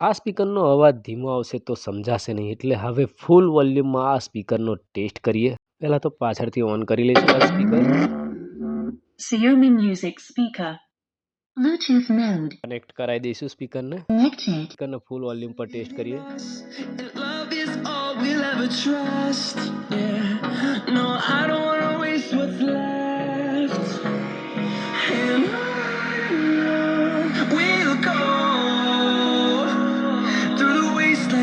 આ સ્પીકરનો અવાજ ધીમો આવશે તો સમજાશે નહીં એટલે હવે ફૂલ વોલ્યુમમાં આ સ્પીકરનો ટેસ્ટ કરીએ પહેલાં તો પાછળથી ઓન કરી લઈશું આ speaker Xiaomi Music Speaker. Bluetooth mode. Connect કરાવી દઈશું સ્પીકરને. સ્પીકરને ફૂલ વોલ્યુમ પર ટેસ્ટ કરીએ And love is all we'll ever trust. Yeah.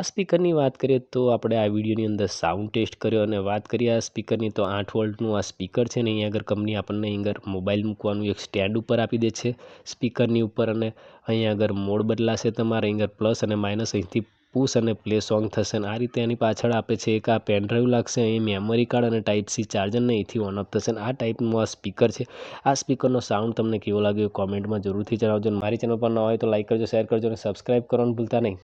આ સ્પીકરની વાત કરીએ તો આપણે આ વિડીયોની અંદર સાઉન્ડ ટેસ્ટ કર્યો અને વાત કરીએ આ સ્પીકરની તો આઠ વોલ્ટનું આ સ્પીકર છે ને અહીંયા આગળ કંપની આપણને આગળ મોબાઈલ મૂકવાનું એક સ્ટેન્ડ ઉપર આપી દે છે સ્પીકરની ઉપર અને અહીંયા આગળ મોડ બદલાશે તમારે આગળ પ્લસ અને માઇનસ અહીંથી પુશ અને પ્લે સોંગ થશે અને આ રીતે એની પાછળ આપે છે એક આ પેનડ્રાઈવ લાગશે, અહીં મેમરી કાર્ડ અને ટાઈપ સી ચાર્જરને અહીંથી ઓન ઓફ થશે આ ટાઈપનું આ સ્પીકર છે. આ સ્પીકરનો સાઉન્ડ તમને કેવો લાગ્યો કોમેન્ટમાં જરૂરથી જણાવજો મારી ચેનલ પર ન હોય તો લાઈક કરજો શેર કરજો અને સબસ્ક્રાઈબ કરવાનું ભૂલતા નહીં.